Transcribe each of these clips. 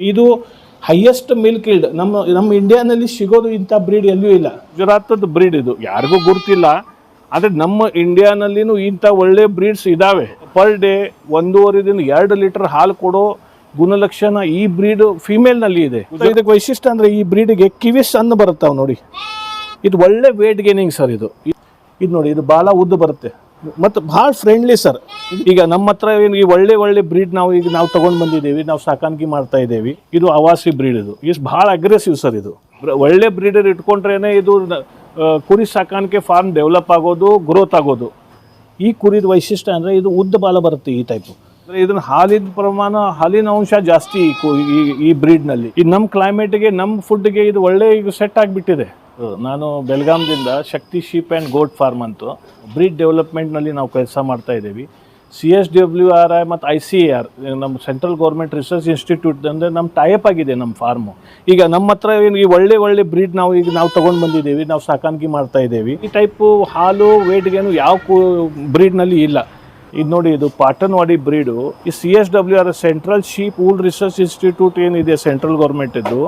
ಇದು highest milk yield ನಮ್ಮ ನಮ್ಮ ಇಂಡಿಯಾನಲ್ಲಿ ಸಿಗೋದು ಇಂಥ ಬ್ರೀಡ್ ಎಲ್ಲೂ ಇಲ್ಲ. ಗುಜರಾತದ ಬ್ರೀಡ್ ಇದು. ಯಾರಿಗೂ ಗುರ್ತಿಲ್ಲ. ಆದರೆ ನಮ್ಮ ಇಂಡಿಯಾನಲ್ಲಿನೂ ಇಂಥ ಒಳ್ಳೆ ಬ್ರೀಡ್ಸ್ ಇದಾವೆ. ಪರ್ ಡೇ ಒಂದೂವರೆದಿಂದ ಎರಡು ಲೀಟರ್ ಹಾಲು ಕೊಡೋ ಗುಣಲಕ್ಷಣ ಈ ಬ್ರೀಡ್ ಫಿಮೇಲ್ನಲ್ಲಿ ಇದೆ. ಇದಕ್ಕೆ ವೈಶಿಷ್ಟ್ಯ ಅಂದರೆ ಈ ಬ್ರೀಡ್ಗೆ ಕಿವಿಸ್ ಅನ್ನ ಬರುತ್ತಾವೆ ನೋಡಿ. ಇದು ಒಳ್ಳೆ ವೇಟ್ ಗೇನಿಂಗ್ ಸರ್ ಇದು. ಇದು ನೋಡಿ ಇದು ಭಾಳ ಉದ್ದ ಬರುತ್ತೆ. ಮತ್ತು ಭಾಳ ಫ್ರೆಂಡ್ಲಿ ಸರ್ ಈಗ ನಮ್ಮ ಹತ್ರ ಏನು ಈ ಒಳ್ಳೆ ಒಳ್ಳೆ ಬ್ರೀಡ್ ನಾವು ಈಗ ನಾವು ತೊಗೊಂಡು ಬಂದಿದ್ದೀವಿ, ನಾವು ಸಾಕಾಣಿಕೆ ಮಾಡ್ತಾ ಇದ್ದೀವಿ. ಇದು ಅವಾಸಿ ಬ್ರೀಡ್ ಇದು. ಇಷ್ಟು ಭಾಳ ಅಗ್ರೆಸಿವ್ ಸರ್ ಇದು. ಒಳ್ಳೆ ಬ್ರೀಡರ್ ಇಟ್ಕೊಂಡ್ರೇ ಇದು ಕುರಿ ಸಾಕಾಣಿಕೆ ಫಾರ್ಮ್ ಡೆವಲಪ್ ಆಗೋದು ಗ್ರೋತ್ ಆಗೋದು. ಈ ಕುರಿದ ವೈಶಿಷ್ಟ್ಯ ಅಂದರೆ ಇದು ಉದ್ದ ಬಾಲ ಬರುತ್ತೆ ಈ ಟೈಪು ಅಂದರೆ ಇದನ್ನ ಹಾಲಿನ ಪ್ರಮಾಣ, ಹಾಲಿನ ಅಂಶ ಜಾಸ್ತಿ ಈ ಈ ಬ್ರೀಡ್ನಲ್ಲಿ ಈ ನಮ್ಮ ಕ್ಲೈಮೇಟ್ಗೆ ನಮ್ಮ ಫುಡ್ಗೆ ಇದು ಒಳ್ಳೆ ಈಗ ಸೆಟ್ ಆಗಿಬಿಟ್ಟಿದೆ. ನಾನು ಬೆಲ್ಗಾಮ್ದಿಂದ Shakti sheep and goat farm ಅಂತು ಬ್ರೀಡ್ ಡೆವಲಪ್ಮೆಂಟ್ನಲ್ಲಿ ನಾವು ಕೆಲಸ ಮಾಡ್ತಾ ಇದ್ದೀವಿ. C S W R I ಮತ್ತು ಐ ಸಿ ಎ ಆರ್, ನಮ್ಮ ಸೆಂಟ್ರಲ್ ಗೌರ್ಮೆಂಟ್ ರಿಸರ್ಚ್ ಇನ್ಸ್ಟಿಟ್ಯೂಟ್ ಅಂದರೆ ನಮ್ಮ ಟೈಪ್ ಆಗಿದೆ ನಮ್ಮ ಫಾರ್ಮು. ಈಗ ನಮ್ಮ ಹತ್ರ ಏನು ಈ ಒಳ್ಳೆ ಒಳ್ಳೆ ಬ್ರೀಡ್ ನಾವು ಈಗ ನಾವು ತೊಗೊಂಡು ಬಂದಿದ್ದೀವಿ, ನಾವು ಸಾಕಾಣಿಕೆ ಮಾಡ್ತಾ ಇದ್ದೀವಿ. ಈ ಟೈಪು ಹಾಲು ವೇಟ್ಗೇನು ಯಾವ ಕೂ ಬ್ರೀಡ್ನಲ್ಲಿ ಇಲ್ಲ. ಇದು ನೋಡಿ ಇದು ಪಾಟನ್ವಾಡಿ ಬ್ರೀಡು. ಈ C S W R central sheep wool research institute ಏನಿದೆ ಸೆಂಟ್ರಲ್ ಗೌರ್ಮೆಂಟ್ ಇದ್ದು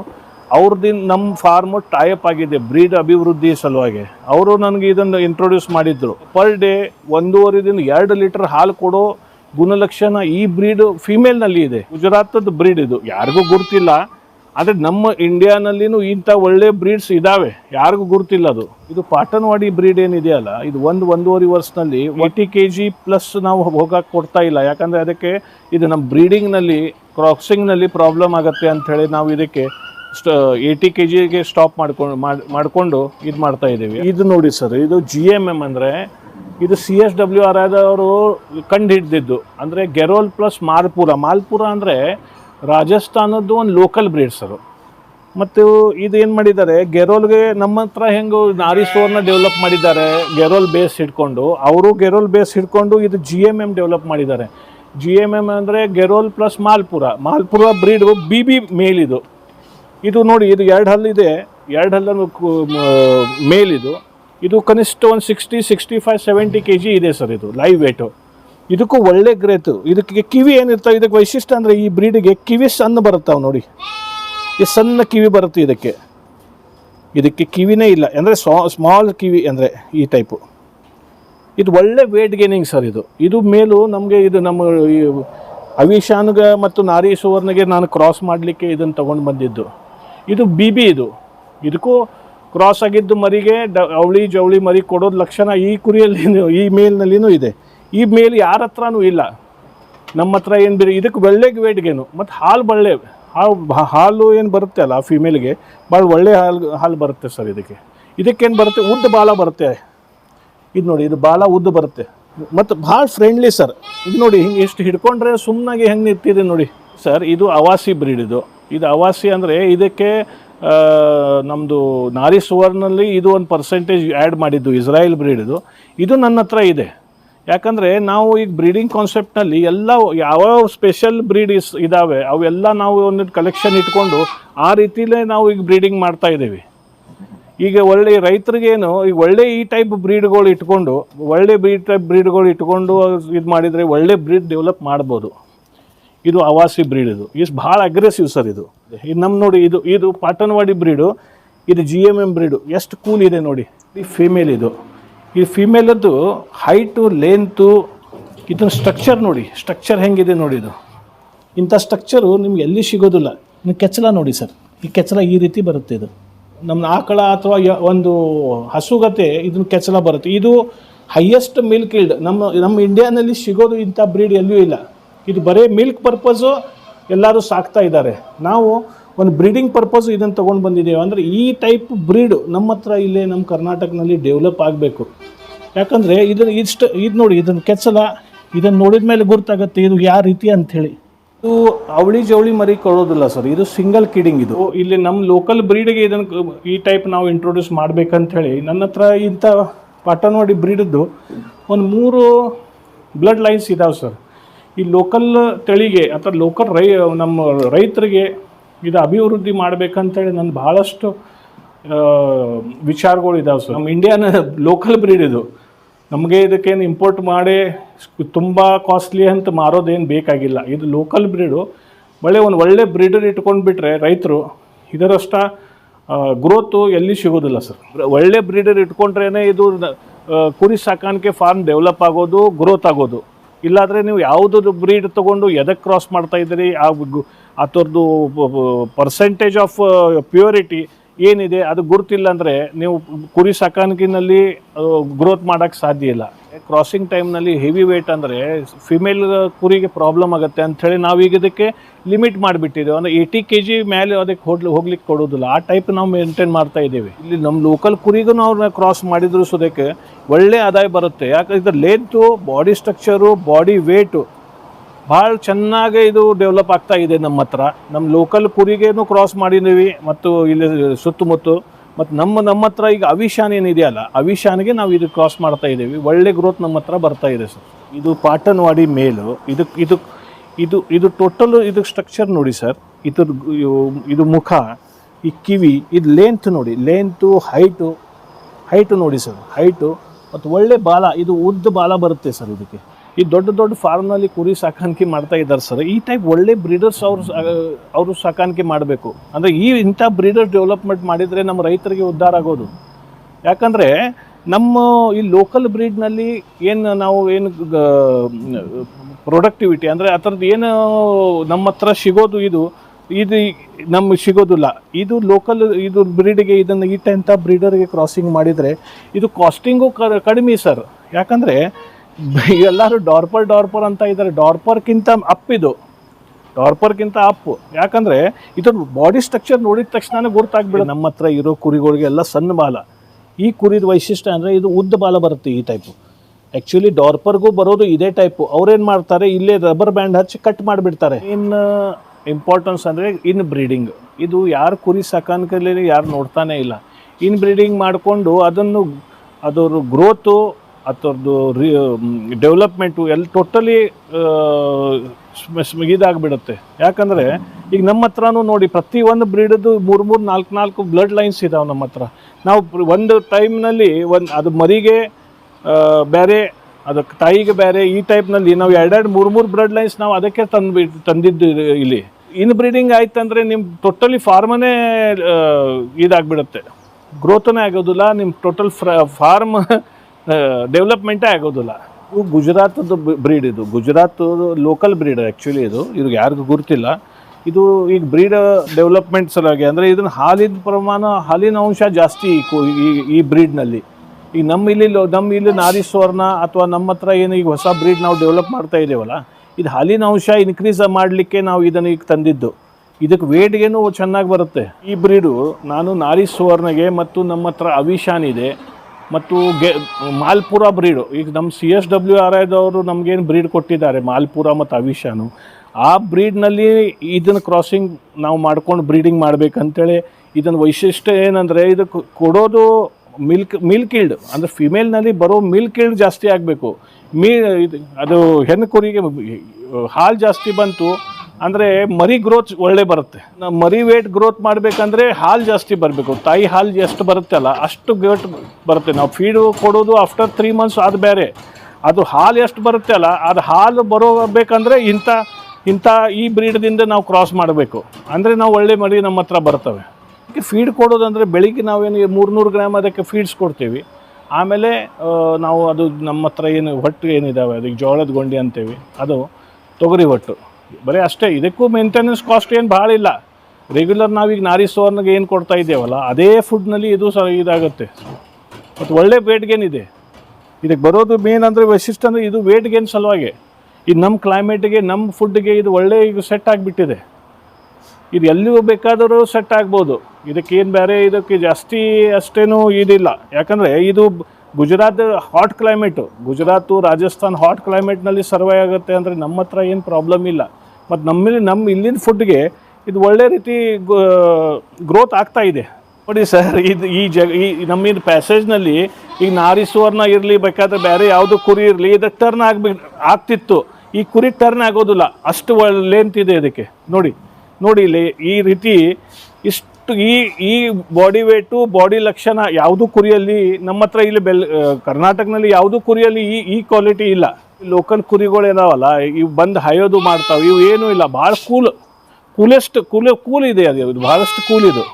ಅವ್ರದ್ದು ನಮ್ಮ ಫಾರ್ಮು ಟೈಪ್ ಆಗಿದೆ ಬ್ರೀಡ್ ಅಭಿವೃದ್ಧಿ ಸಲುವಾಗಿ. ಅವರು ನನಗೆ ಇದನ್ನು ಇಂಟ್ರೊಡ್ಯೂಸ್ ಮಾಡಿದ್ರು. ಪರ್ ಡೇ ಒಂದೂವರೆದಿಂದ ಎರಡು ಲೀಟರ್ ಹಾಲು ಕೊಡೋ ಗುಣಲಕ್ಷಣ ಈ ಬ್ರೀಡ್ ಫೀಮೇಲ್ನಲ್ಲಿ ಇದೆ. ಗುಜರಾತದ ಬ್ರೀಡ್ ಇದು. ಯಾರಿಗೂ ಗುರ್ತಿಲ್ಲ. ಆದರೆ ನಮ್ಮ ಇಂಡಿಯಾನಲ್ಲಿನೂ ಇಂಥ ಒಳ್ಳೆ ಬ್ರೀಡ್ಸ್ ಇದ್ದಾವೆ ಯಾರಿಗೂ ಗುರ್ತಿಲ್ಲ ಅದು. ಇದು ಪಾಟನ್ವಾಡಿ ಬ್ರೀಡ್ ಏನಿದೆಯಲ್ಲ ಇದು ಒಂದು ಒಂದೂವರೆ ವರ್ಷದಲ್ಲಿ ಏಯ್ಟಿ ಕೆ ಜಿ ಪ್ಲಸ್ ನಾವು ಹೋಗಕ್ಕೆ ಕೊಡ್ತಾ ಇಲ್ಲ. ಯಾಕಂದರೆ ಅದಕ್ಕೆ ಇದು ನಮ್ಮ ಬ್ರೀಡಿಂಗ್ನಲ್ಲಿ ಕ್ರಾಕ್ಸಿಂಗ್ನಲ್ಲಿ ಪ್ರಾಬ್ಲಮ್ ಆಗುತ್ತೆ ಅಂತ ಹೇಳಿ ನಾವು ಇದಕ್ಕೆ ಏಯ್ಟಿ ಕೆ ಜಿಗೆ ಸ್ಟಾಪ್ ಮಾಡ್ಕೊಂಡು ಮಾಡಿಕೊಂಡು ಇದು ಮಾಡ್ತಾ ಇದ್ದೀವಿ ಇದು ನೋಡಿ ಸರ್, ಇದು ಜಿ ಎಂ ಎಂ ಅಂದರೆ ಇದು ಸಿ ಎಸ್ ಡಬ್ಲ್ಯೂ ಆರ್ ಆದವರು ಕಂಡು ಹಿಡಿದಿದ್ದು. ಅಂದರೆ ಗೆರೋಲ್ ಪ್ಲಸ್ ಮಾಲ್ಪುರ ಮಾಲ್ಪುರ ಅಂದರೆ ರಾಜಸ್ಥಾನದ್ದು ಒಂದು ಲೋಕಲ್ ಬ್ರೀಡ್ ಸರ್. ಮತ್ತು ಇದು ಏನು ಮಾಡಿದ್ದಾರೆ ಗೆರೋಲ್ಗೆ ನಮ್ಮ ಹತ್ರ ಹೆಂಗೆ ನಾರಿ ಸ್ಟೋರ್ನ ಡೆವಲಪ್ ಮಾಡಿದ್ದಾರೆ ಗೆರೋಲ್ ಬೇಸ್ ಹಿಡ್ಕೊಂಡು. ಅವರು ಗೆರೋಲ್ ಬೇಸ್ ಹಿಡ್ಕೊಂಡು ಇದು ಜಿ ಎಂ ಎಂ ಡೆವಲಪ್ ಮಾಡಿದ್ದಾರೆ. ಜಿ ಎಂ ಎಂ ಅಂದರೆ Garole plus Malpura Malpura breed B B male ಇದು ನೋಡಿ, ಇದು ಎರಡು ಹಲ್ಲಿದೆ ಎರಡು ಹಲ್ಲನ್ನು ಮೇಲಿದು. ಇದು ಕನಿಷ್ಠ ಒಂದು sixty sixty five seventy K G ಇದೆ ಸರ್ ಇದು ಲೈವ್ ವೇಟು ಇದಕ್ಕೂ ಒಳ್ಳೆ ಗ್ರೇತು ಇದಕ್ಕೆ ಕಿವಿ ಏನಿರ್ತಾವೆ, ಇದಕ್ಕೆ ವೈಶಿಷ್ಟ್ಯ ಅಂದರೆ ಈ ಬ್ರೀಡಿಗೆ ಕಿವಿ ಸಣ್ಣ ಬರುತ್ತಾವೆ ನೋಡಿ. ಈ ಸಣ್ಣ ಕಿವಿ ಬರುತ್ತೆ ಇದಕ್ಕೆ. ಇದಕ್ಕೆ ಕಿವಿನೇ ಇಲ್ಲ. ಅಂದರೆ ಸ್ಮಾಲ್ ಕಿವಿ ಅಂದರೆ ಈ ಟೈಪು ಇದು ಒಳ್ಳೆ ವೇಟ್ ಗೇನಿಂಗ್ ಸರ್ ಇದು. ಇದು ಮೇಲೂ ನಮಗೆ ಇದು ನಮ್ಮ ಅವಿಶಾನ್ಗೆ ಮತ್ತು ನಾರಿ ಸುವರ್ಣಗೆ ನಾನು ಕ್ರಾಸ್ ಮಾಡಲಿಕ್ಕೆ ಇದನ್ನು ತೊಗೊಂಡು ಬಂದಿದ್ದು. ಇದು ಬಿ ಬಿ ಇದು. ಇದಕ್ಕೂ ಕ್ರಾಸ್ ಆಗಿದ್ದು ಮರಿಗೆ ಡ, ಅವಳಿ ಜವಳಿ ಮರಿ ಕೊಡೋದು ಲಕ್ಷಣ ಈ ಕುರಿಯಲ್ಲಿ ಈ ಮೇಲ್ನಲ್ಲಿನೂ ಇದೆ. ಈ ಮೇಲ್ ಯಾರ ಹತ್ರನೂ ಇಲ್ಲ. ನಮ್ಮ ಹತ್ರ ಏನು ಬೇರೆ, ಇದಕ್ಕೆ ಒಳ್ಳೆಗೆ ವೇಟ್ಗೇನು. ಮತ್ತು ಹಾಲು ಬಳ್ಳೆ, ಹಾಲು ಹಾಲು ಏನು ಬರುತ್ತೆ ಅಲ್ಲ ಫಿಮೇಲ್ಗೆ ಭಾಳ ಒಳ್ಳೆ ಹಾಲು ಹಾಲು ಬರುತ್ತೆ ಸರ್ ಇದಕ್ಕೆ. ಇದಕ್ಕೇನು ಬರುತ್ತೆ? ಉದ್ದ ಭಾಳ ಬರುತ್ತೆ. ಇದು ನೋಡಿ, ಇದು ಭಾಳ ಉದ್ದ ಬರುತ್ತೆ. ಮತ್ತು ಭಾಳ ಫ್ರೆಂಡ್ಲಿ ಸರ್. ಇದು ನೋಡಿ, ಹಿಂಗೆ ಎಷ್ಟು ಹಿಡ್ಕೊಂಡ್ರೆ ಸುಮ್ಮನಾಗಿ ಹೆಂಗೆ ನಿಂತಿದೆ ನೋಡಿ. ಸರ್, ಇದು ಅವಾಸಿ ಬ್ರೀಡ್ ಇದು. ಇದು ಅವಾಸಿ ಅಂದರೆ ಇದಕ್ಕೆ ನಮ್ಮದು ನಾರಿ ಸುವರ್ನಲ್ಲಿ ಇದು ಒಂದು ಪರ್ಸೆಂಟೇಜ್ ಆ್ಯಡ್ ಮಾಡಿದ್ದು ಇಸ್ರಾಯೇಲ್ ಬ್ರೀಡ್ದು ಇದು ನನ್ನ ಹತ್ರ ಇದೆ. ಯಾಕಂದರೆ ನಾವು ಈಗ ಬ್ರೀಡಿಂಗ್ ಕಾನ್ಸೆಪ್ಟ್ನಲ್ಲಿ ಎಲ್ಲ ಯಾವ ಸ್ಪೆಷಲ್ ಬ್ರೀಡ್ ಇಸ್ ಇದ್ದಾವೆ ಅವೆಲ್ಲ ನಾವು ಒಂದು ಕಲೆಕ್ಷನ್ ಇಟ್ಕೊಂಡು ಆ ರೀತಿಲೇ ನಾವು ಈಗ ಬ್ರೀಡಿಂಗ್ ಮಾಡ್ತಾ ಇದ್ದೀವಿ. ಈಗ ಒಳ್ಳೆ ರೈತರಿಗೇನು ಈಗ ಒಳ್ಳೆ ಈ ಟೈಪ್ ಬ್ರೀಡ್ಗಳು ಇಟ್ಕೊಂಡು, ಒಳ್ಳೆ ಬ್ರೀಡ್ ಟೈಪ್ ಬ್ರೀಡ್ಗಳು ಇಟ್ಕೊಂಡು ಇದು ಮಾಡಿದರೆ ಒಳ್ಳೆ ಬ್ರೀಡ್ ಡೆವಲಪ್ ಮಾಡ್ಬೋದು. ಇದು ಅವಾಸಿ ಬ್ರೀಡ್ ಇದು. ಇಸ್ ಭಾಳ ಅಗ್ರೆಸಿವ್ ಸರ್ ಇದು. ಇದು ನಮ್ಮ ನೋಡಿ ಇದು ಇದು ಪಾಟನ್ವಾಡಿ ಬ್ರೀಡು, ಇದು ಜಿ ಎಂ ಎಂ ಬ್ರೀಡು. ಎಷ್ಟು ಕೂಲ್ ಇದೆ ನೋಡಿ. ಈ ಫೀಮೇಲ್ ಇದು. ಈ ಫೀಮೇಲದ್ದು ಹೈಟು ಲೆಂತು ಇದನ್ನ ಸ್ಟ್ರಕ್ಚರ್ ನೋಡಿ. ಸ್ಟ್ರಕ್ಚರ್ ಹೆಂಗಿದೆ ನೋಡಿ ಇದು. ಇಂಥ ಸ್ಟ್ರಕ್ಚರು ನಿಮ್ಗೆ ಎಲ್ಲಿ ಸಿಗೋದಿಲ್ಲ. ನೀವು ಕೆಚ್ಚಲ ನೋಡಿ ಸರ್ ಈ ಕೆಚ್ಚಲ ಈ ರೀತಿ ಬರುತ್ತೆ ಇದು. ನಮ್ಮ ಆಕಳ ಅಥವಾ ಒಂದು ಹಸುಗತೆ ಇದನ್ನ ಕೆಚ್ಚಲ ಬರುತ್ತೆ. ಇದು ಹೈಯೆಸ್ಟ್ ಮಿಲ್ಕ್ ಇಲ್ಡ್ ನಮ್ಮ ನಮ್ಮ ಇಂಡಿಯಾನಲ್ಲಿ ಸಿಗೋದು ಇಂಥ ಬ್ರೀಡ್ ಎಲ್ಲೂ ಇಲ್ಲ. ಇದು ಬರೀ ಮಿಲ್ಕ್ ಪರ್ಪಸು ಎಲ್ಲರೂ ಸಾಕ್ತಾ ಇದ್ದಾರೆ. ನಾವು ಒಂದು ಬ್ರೀಡಿಂಗ್ ಪರ್ಪಸ್ ಇದನ್ನು ತೊಗೊಂಡು ಬಂದಿದ್ದೇವೆ. ಅಂದರೆ ಈ ಟೈಪ್ ಬ್ರೀಡು ನಮ್ಮ ಹತ್ರ ಇಲ್ಲೇ ನಮ್ಮ ಕರ್ನಾಟಕದಲ್ಲಿ ಡೆವಲಪ್ ಆಗಬೇಕು. ಯಾಕಂದರೆ ಇದನ್ನು ಇಷ್ಟು ಇದು ನೋಡಿ ಇದನ್ನು ಕೆಚ್ಚಲ ಇದನ್ನು ನೋಡಿದ ಮೇಲೆ ಗೊತ್ತಾಗುತ್ತೆ ಇದು ಯಾವ ರೀತಿ ಅಂಥೇಳಿ. ಇದು ಅವಳಿ ಜವಳಿ ಮರಿ ಕೊಡೋದಿಲ್ಲ ಸರ್ ಇದು ಸಿಂಗಲ್ ಕಿಡಿಂಗ್ ಇದು. ಇಲ್ಲಿ ನಮ್ಮ ಲೋಕಲ್ ಬ್ರೀಡ್ಗೆ ಇದನ್ನು ಈ ಟೈಪ್ ನಾವು ಇಂಟ್ರೊಡ್ಯೂಸ್ ಮಾಡ್ಬೇಕಂತ ಹೇಳಿ ನನ್ನ ಹತ್ರ ಇಂಥ ಪಟ್ಟನವಾಡಿ ಬ್ರೀಡದ್ದು ಒಂದು ಮೂರು ಬ್ಲಡ್ ಲೈನ್ಸ್ ಇದಾವೆ ಸರ್. ಈ ಲೋಕಲ್ ತಳಿಗೆ ಅಥವಾ ಲೋಕಲ್ ರೈ, ನಮ್ಮ ರೈತರಿಗೆ ಇದು ಅಭಿವೃದ್ಧಿ ಮಾಡಬೇಕಂತೇಳಿ ನನ್ನ ಭಾಳಷ್ಟು ವಿಚಾರಗಳು ಇದಾವೆ ಸರ್. ನಮ್ಮ ಇಂಡಿಯಾನ ಲೋಕಲ್ ಬ್ರೀಡ್ ಇದು. ನಮಗೆ ಇದಕ್ಕೇನು ಇಂಪೋರ್ಟ್ ಮಾಡಿ ತುಂಬ ಕಾಸ್ಟ್ಲಿ ಅಂತ ಮಾರೋದೇನು ಬೇಕಾಗಿಲ್ಲ. ಇದು ಲೋಕಲ್ ಬ್ರೀಡು ಒಳ್ಳೆ ಒಂದು ಒಳ್ಳೆ ಬ್ರೀಡರ್ ಇಟ್ಕೊಂಡು ಬಿಟ್ಟರೆ ರೈತರು ಇದರಷ್ಟ ಗ್ರೋತು ಎಲ್ಲಿ ಸಿಗೋದಿಲ್ಲ ಸರ್. ಒಳ್ಳೆ ಬ್ರೀಡರ್ ಇಟ್ಕೊಂಡ್ರೇ ಇದು ಕುರಿ ಸಾಕಾಣಿಕೆ ಫಾರ್ಮ್ ಡೆವಲಪ್ ಆಗೋದು ಗ್ರೋತ್ ಆಗೋದು. ಇಲ್ಲಾಂದರೆ ನೀವು ಯಾವುದೋ ಬ್ರೀಡ್ ತೊಗೊಂಡು ಎದಕ್ಕೆ ಕ್ರಾಸ್ ಮಾಡ್ತಾ ಇದ್ದೀರಿ? ಆ ಅದ್ರದ್ದು ಪರ್ಸೆಂಟೇಜ್ ಆಫ್ ಪ್ಯೂರಿಟಿ ಏನಿದೆ ಅದು ಗುರುತಿಲ್ಲ ಅಂದರೆ ನೀವು ಕುರಿ ಸಾಕಾಣಿಕೆಯಲ್ಲಿ ಗ್ರೋತ್ ಮಾಡೋಕ್ಕೆ ಸಾಧ್ಯ ಇಲ್ಲ. ಕ್ರಾಸಿಂಗ್ ಟೈಮ್ನಲ್ಲಿ ಹೆವಿ ವೇಟ್ ಅಂದರೆ ಫಿಮೇಲ್ ಕುರಿಗೆ ಪ್ರಾಬ್ಲಮ್ ಆಗುತ್ತೆ ಅಂಥೇಳಿ ನಾವೀಗ ಇದಕ್ಕೆ ಲಿಮಿಟ್ ಮಾಡಿಬಿಟ್ಟಿದ್ದೇವೆ. ಅಂದರೆ ಏಯ್ಟಿ ಕೆ ಜಿ ಮೇಲೆ ಅದಕ್ಕೆ ಹೋಗ್ಲಿ, ಹೋಗ್ಲಿಕ್ಕೆ ಕೊಡೋದಿಲ್ಲ. ಆ ಟೈಪ್ ನಾವು ಮೇಂಟೈನ್ ಮಾಡ್ತಾ ಇದ್ದೀವಿ. ಇಲ್ಲಿ ನಮ್ಮ ಲೋಕಲ್ ಕುರಿಗೂ ನಾವು ಕ್ರಾಸ್ ಮಾಡಿದ್ರು ಸುದಕ್ಕೆ ಒಳ್ಳೆ ಆದಾಯ ಬರುತ್ತೆ. ಯಾಕಂದ್ರೆ ಇದ್ರ length body structure body weight ಭಾಳ ಚೆನ್ನಾಗಿ ಇದು ಡೆವಲಪ್ ಆಗ್ತಾ ಇದೆ ನಮ್ಮ ಹತ್ರ. ನಮ್ಮ ಲೋಕಲ್ ಕುರಿಗೇನು ಕ್ರಾಸ್ ಮಾಡಿದ್ದೀವಿ ಮತ್ತು ಇಲ್ಲಿ ಸುತ್ತಮುತ್ತ, ಮತ್ತು ನಮ್ಮ ನಮ್ಮ ಹತ್ರ ಈಗ ಅವಿಶಾನ್ ಏನಿದೆಯಲ್ಲ ಅವಿಶಾನ್ಗೆ ನಾವು ಇದು ಕ್ರಾಸ್ ಮಾಡ್ತಾ ಇದ್ದೀವಿ. ಒಳ್ಳೆ ಗ್ರೋತ್ ನಮ್ಮ ಹತ್ರ ಬರ್ತಾ ಇದೆ ಸರ್. ಇದು ಪಾಟನ್ವಾಡಿ ಮೇಲು. ಇದಕ್ಕೆ ಇದು ಇದು ಇದು ಟೋಟಲ್ ಇದು ಸ್ಟ್ರಕ್ಚರ್ ನೋಡಿ ಸರ್. ಇದು ಇದು ಮುಖ, ಈ ಕಿವಿ, ಇದು ಲೆಂತ್ ನೋಡಿ. ಲೆಂತು ಹೈಟು ಹೈಟು ನೋಡಿ ಸರ್. ಹೈಟು ಮತ್ತು ಒಳ್ಳೆ ಬಾಲ, ಇದು ಉದ್ದ ಬಾಲ ಬರುತ್ತೆ ಸರ್ ಇದಕ್ಕೆ. ಈ ದೊಡ್ಡ ದೊಡ್ಡ ಫಾರ್ಮ್ನಲ್ಲಿ ಕುರಿ ಸಾಕಾಣಿಕೆ ಮಾಡ್ತಾ ಇದ್ದಾರೆ ಸರ್ ಈ ಟೈಪ್ ಒಳ್ಳೆ ಬ್ರೀಡರ್ಸ್ ಅವರು ಅವರು ಸಾಕಾಣಿಕೆ ಮಾಡಬೇಕು. ಅಂದರೆ ಈ ಇಂಥ ಬ್ರೀಡರ್ ಡೆವಲಪ್ಮೆಂಟ್ ಮಾಡಿದರೆ ನಮ್ಮ ರೈತರಿಗೆ ಉದ್ಧಾರ ಆಗೋದು. ಯಾಕಂದರೆ ನಮ್ಮ ಈ ಲೋಕಲ್ ಬ್ರೀಡ್ನಲ್ಲಿ ಏನು ನಾವು ಏನು ಪ್ರೊಡಕ್ಟಿವಿಟಿ ಅಂದರೆ ಆ ಏನು ನಮ್ಮ ಹತ್ರ ಸಿಗೋದು ಇದು ಇದು ನಮ್ಗೆ ಸಿಗೋದಿಲ್ಲ. ಇದು ಲೋಕಲ್ ಇದು ಬ್ರೀಡ್ಗೆ ಇದನ್ನು ಇಟ್ಟಂಥ ಬ್ರೀಡರ್ಗೆ ಕ್ರಾಸಿಂಗ್ ಮಾಡಿದರೆ ಇದು ಕಾಸ್ಟಿಂಗು ಕಡಿಮೆ ಸರ್ ಯಾಕಂದರೆ ಎಲ್ಲರೂ ಡಾರ್ಪರ್ ಡಾರ್ಪರ್ ಅಂತ ಇದ್ದಾರೆ. ಡಾರ್ಪರ್ಗಿಂತ ಅಪ್ ಇದು. ಡಾರ್ಪರ್ಗಿಂತ ಅಪ್ ಯಾಕಂದರೆ ಇದ್ರ ಬಾಡಿ ಸ್ಟ್ರಕ್ಚರ್ ನೋಡಿದ ತಕ್ಷಣ ಗೊತ್ತಾಗ್ಬಿಡ ನಮ್ಮ ಹತ್ರ ಇರೋ ಕುರಿಗಳಿಗೆ ಎಲ್ಲ ಸಣ್ಣ ಬಾಲ. ಈ ಕುರಿದ ವೈಶಿಷ್ಟ್ಯ ಅಂದರೆ ಇದು ಉದ್ದ ಬಾಲ ಬರುತ್ತೆ ಈ ಟೈಪು ಆ್ಯಕ್ಚುಲಿ ಡಾರ್ಪರ್ಗೂ ಬರೋದು ಇದೇ ಟೈಪು ಅವ್ರೇನು ಮಾಡ್ತಾರೆ? ಇಲ್ಲೇ ರಬ್ಬರ್ ಬ್ಯಾಂಡ್ ಹಚ್ಚಿ ಕಟ್ ಮಾಡಿಬಿಡ್ತಾರೆ. ಇನ್ನು ಇಂಪಾರ್ಟೆನ್ಸ್ ಅಂದರೆ ಇನ್ ಬ್ರೀಡಿಂಗ್ ಇದು ಯಾರು ಕುರಿ ಸಾಕಾಣಿಕೆಯಲ್ಲಿ ಯಾರು ನೋಡ್ತಾನೆ ಇಲ್ಲ. ಇನ್ ಬ್ರೀಡಿಂಗ್ ಮಾಡಿಕೊಂಡು ಅದನ್ನು ಅದರ ಗ್ರೋತು ಅದರದ್ದು ರೀ ಡೆವಲಪ್ಮೆಂಟು ಎಲ್ಲ ಟೋಟಲಿ ಇದಾಗ್ಬಿಡುತ್ತೆ ಯಾಕಂದರೆ ಈಗ ನಮ್ಮ ಹತ್ರನೂ ನೋಡಿ ಪ್ರತಿ ಒಂದು ಬ್ರೀಡದು ಮೂರು ಮೂರು, ನಾಲ್ಕು ನಾಲ್ಕು ಬ್ಲಡ್ ಲೈನ್ಸ್ ಇದಾವೆ ನಮ್ಮ ಹತ್ರ. ನಾವು ಒಂದು ಟೈಮ್ನಲ್ಲಿ ಒಂದು, ಅದು ಮರಿಗೆ ಬೇರೆ ಅದಕ್ಕೆ ತಾಯಿಗೆ ಬೇರೆ ಈ ಟೈಪ್ನಲ್ಲಿ ನಾವು ಎರಡೆರಡು, ಮೂರು ಮೂರು ಬ್ಲಡ್ ಲೈನ್ಸ್ ನಾವು ಅದಕ್ಕೆ ತಂದು ತಂದಿದ್ದು ಇಲ್ಲಿ. ಇನ್ ಬ್ರೀಡಿಂಗ್ ಆಯ್ತಂದ್ರೆ ನಿಮ್ಮ ಟೋಟಲಿ ಫಾರ್ಮನೇ ಇದಾಗ್ಬಿಡುತ್ತೆ. ಗ್ರೋತನೇ ಆಗೋದಿಲ್ಲ ನಿಮ್ಮ ಟೋಟಲ್ ಫ್ರ ಫಾರ್ಮ್ ಡೆವಲಪ್ಮೆಂಟೇ ಆಗೋದಿಲ್ಲ. ಇವು ಗುಜರಾತ್ ಬ್ರೀಡ್ ಇದು. ಗುಜರಾತ್ ಲೋಕಲ್ ಬ್ರೀಡ್ ಆ್ಯಕ್ಚುಲಿ ಇದು. ಇವ್ರಿಗೆ ಯಾರಿಗೂ ಗುರುತಿಲ್ಲ. ಇದು ಈಗ ಬ್ರೀಡ್ ಡೆವಲಪ್ಮೆಂಟ್ ಸಲುವಾಗಿ ಅಂದರೆ ಇದನ್ನು ಹಾಲಿನ ಪ್ರಮಾಣ, ಹಾಲಿನ ಅಂಶ ಜಾಸ್ತಿ ಈ ಈ- ಬ್ರೀಡ್ನಲ್ಲಿ ಈಗ ನಮ್ಮ ಇಲ್ಲಿ ನಮ್ಮ ಇಲ್ಲಿ ನಾರಿ ಸ್ವರ್ಣ ಅಥವಾ ನಮ್ಮ ಹತ್ರ ಏನು ಈಗ ಹೊಸ ಬ್ರೀಡ್ ನಾವು ಡೆವಲಪ್ ಮಾಡ್ತಾ ಇದ್ದೇವಲ್ಲ ಇದು ಹಾಲಿನ ಅಂಶ ಇನ್ಕ್ರೀಸ್ ಮಾಡಲಿಕ್ಕೆ ನಾವು ಇದನ್ನು ಈಗ ತಂದಿದ್ದು. ಇದಕ್ಕೆ ವೇಟ್ಗೇನು ಚೆನ್ನಾಗಿ ಬರುತ್ತೆ. ಈ ಬ್ರೀಡು ನಾನು ನಾರಿ ಸುವರ್ಣಗೆ ಮತ್ತು ನಮ್ಮ ಹತ್ರ ಅವಿಶಾನ್ ಇದೆ. ಮತ್ತು ಗೆ, ಮಾಲ್ಪುರ ಬ್ರೀಡು, ಈಗ ನಮ್ಮ ಸಿ ಎಸ್ ಡಬ್ಲ್ಯೂ ಆರ್ ಐದವರು ನಮಗೇನು ಬ್ರೀಡ್ ಕೊಟ್ಟಿದ್ದಾರೆ, ಮಾಲ್ಪುರ ಮತ್ತು ಅವಿಶಾನು. ಆ ಬ್ರೀಡ್ನಲ್ಲಿ ಇದನ್ನು ಕ್ರಾಸಿಂಗ್ ನಾವು ಮಾಡ್ಕೊಂಡು ಬ್ರೀಡಿಂಗ್ ಮಾಡಬೇಕಂತೇಳಿ ಇದನ್ನು ವೈಶಿಷ್ಟ್ಯ ಏನಂದರೆ ಇದು ಕೊಡೋದು ಮಿಲ್ಕ್ ಮಿಲ್ಕ್ ಇಲ್ಡ್ ಅಂದರೆ ಫಿಮೇಲ್ನಲ್ಲಿ ಬರೋ ಮಿಲ್ಕ್ ಇಲ್ಡ್ ಜಾಸ್ತಿ ಆಗಬೇಕು. ಮೀ, ಇದು, ಅದು ಹೆಣ್ಣು ಕುರಿಗೆ ಹಾಲು ಜಾಸ್ತಿ ಬಂತು ಅಂದರೆ ಮರಿ ಗ್ರೋತ್ ಒಳ್ಳೆ ಬರುತ್ತೆ. ನಾವು ಮರಿ ವೇಟ್ ಗ್ರೋತ್ ಮಾಡಬೇಕಂದ್ರೆ ಹಾಲು ಜಾಸ್ತಿ ಬರಬೇಕು. ತಾಯಿ ಹಾಲು ಎಷ್ಟು ಬರುತ್ತೆ ಅಲ್ಲ, ಅಷ್ಟು ಗೇಟ್ ಬರುತ್ತೆ. ನಾವು ಫೀಡು ಕೊಡೋದು ಆಫ್ಟರ್ ತ್ರೀ ಮಂತ್ಸ್ ಅದು ಬೇರೆ ಅದು ಹಾಲು ಎಷ್ಟು ಬರುತ್ತೆ ಅಲ್ಲ, ಅದು ಹಾಲು ಬರೋಬೇಕಂದ್ರೆ ಇಂಥ ಇಂಥ ಈ ಬ್ರೀಡ್ದಿಂದ ನಾವು ಕ್ರಾಸ್ ಮಾಡಬೇಕು. ಅಂದರೆ ನಾವು ಒಳ್ಳೆ ಮರಿ ನಮ್ಮ ಹತ್ರ ಬರ್ತವೆ. ಅದಕ್ಕೆ ಫೀಡ್ ಕೊಡೋದಂದರೆ ಬೆಳಿಗ್ಗೆ ನಾವೇನು ಮೂರ್ನೂರು ಗ್ರಾಮ್ ಅದಕ್ಕೆ ಫೀಡ್ಸ್ ಕೊಡ್ತೀವಿ. ಆಮೇಲೆ ನಾವು ಅದು ನಮ್ಮ ಹತ್ರ ಏನು ಹೊಟ್ಟು ಏನಿದ್ದಾವೆ ಅದಕ್ಕೆ ಜೋಳದ ಗೊಂಡಿ ಅಂತೀವಿ. ಅದು ತೊಗರಿ ಹೊಟ್ಟು ಬರೀ ಅಷ್ಟೇ, ಇದಕ್ಕೂ ಮೇಂಟೆನೆನ್ಸ್ ಕಾಸ್ಟ್ ಏನು ಭಾಳ ಇಲ್ಲ. ರೆಗ್ಯುಲರ್ ನಾವೀಗ ನಾರಿ ಸೋರ್ನಿಗೆ ಏನು ಕೊಡ್ತಾ ಇದ್ದೇವಲ್ಲ, ಅದೇ ಫುಡ್ನಲ್ಲಿ ಇದು ಸಹ ಇದಾಗುತ್ತೆ. ಮತ್ತು ಒಳ್ಳೆ ವೇಟ್ ಗೇನ್ ಇದೆ. ಇದಕ್ಕೆ ಬರೋದು ಮೇನ್ ಅಂದರೆ ವೈಶಿಷ್ಟ್ಯ ಅಂದರೆ ಇದು ವೇಟ್ ಗೇನ್ ಸಲುವಾಗಿ. ಇದು ನಮ್ಮ ಕ್ಲೈಮೇಟ್ಗೆ ನಮ್ಮ ಫುಡ್ಗೆ ಇದು ಒಳ್ಳೆ ಈಗ ಸೆಟ್ ಆಗಿಬಿಟ್ಟಿದೆ. ಇದು ಎಲ್ಲಿಗೂ ಬೇಕಾದರೂ ಸೆಟ್ ಆಗ್ಬೋದು. ಇದಕ್ಕೇನು ಬೇರೆ, ಇದಕ್ಕೆ ಜಾಸ್ತಿ ಅಷ್ಟೇನೂ ಇದಿಲ್ಲ. ಯಾಕಂದರೆ ಇದು Gujarat hot climate Gujarat, Rajasthan hot ಕ್ಲೈಮೇಟ್ನಲ್ಲಿ survive ಆಗುತ್ತೆ ಅಂದರೆ ನಮ್ಮ ಹತ್ರ ಏನು ಪ್ರಾಬ್ಲಮ್ ಇಲ್ಲ. ಮತ್ತು ನಮ್ಮಲ್ಲಿ ನಮ್ಮ ಇಲ್ಲಿನ ಫುಡ್ಗೆ ಇದು ಒಳ್ಳೆ ರೀತಿ ಗ್ರೋತ್ ಆಗ್ತಾ ಇದೆ. ನೋಡಿ ಸರ್ ಇದು ಈ ಜಗ ಈ ನಮ್ಮ ಇದು ಪ್ಯಾಸೇಜ್ನಲ್ಲಿ ಈಗ ನಾರಿಸುವರ್ನ ಇರಲಿ, ಬೇಕಾದ್ರೆ ಬೇರೆ ಯಾವುದು ಕುರಿ ಇರಲಿ ಇದಕ್ಕೆ ಟರ್ನ್ ಆಗ್ಬೇಕು ಆಗ್ತಿತ್ತು. ಈ ಕುರಿ ಟರ್ನ್ ಆಗೋದಿಲ್ಲ. ಅಷ್ಟು ಒಳ್ಳೆ ಲೆಂತ್ ಇದೆ ಇದಕ್ಕೆ. ನೋಡಿ ನೋಡಿ ಇಲ್ಲಿ ಈ ರೀತಿ ಇಷ್ಟು ಈ ಈ ಬಾಡಿ ವೇಟು ಬಾಡಿ ಲಕ್ಷಣ ಯಾವುದು ಕುರಿಯಲ್ಲಿ, ನಮ್ಮ ಹತ್ರ ಇಲ್ಲಿ ಬೆಲ್ ಕರ್ನಾಟಕನಲ್ಲಿ ಯಾವುದು ಕುರಿಯಲ್ಲಿ ಈ ಈ ಕ್ವಾಲಿಟಿ ಇಲ್ಲ. ಲೋಕಲ್ ಕುರಿಗಳು ಇದಾವಲ್ಲ ಇವು ಬಂದು ಹಾಯೋದು ಮಾಡ್ತಾವೆ, ಇವು ಏನೂ ಇಲ್ಲ, ಭಾಳ ಕೂಲ್ ಕೂಲೆಸ್ಟ್ ಕೂಲ್ ಕೂಲ್ ಇದೆ ಅದು ಭಾಳಷ್ಟು ಕೂಲ್ ಇದು.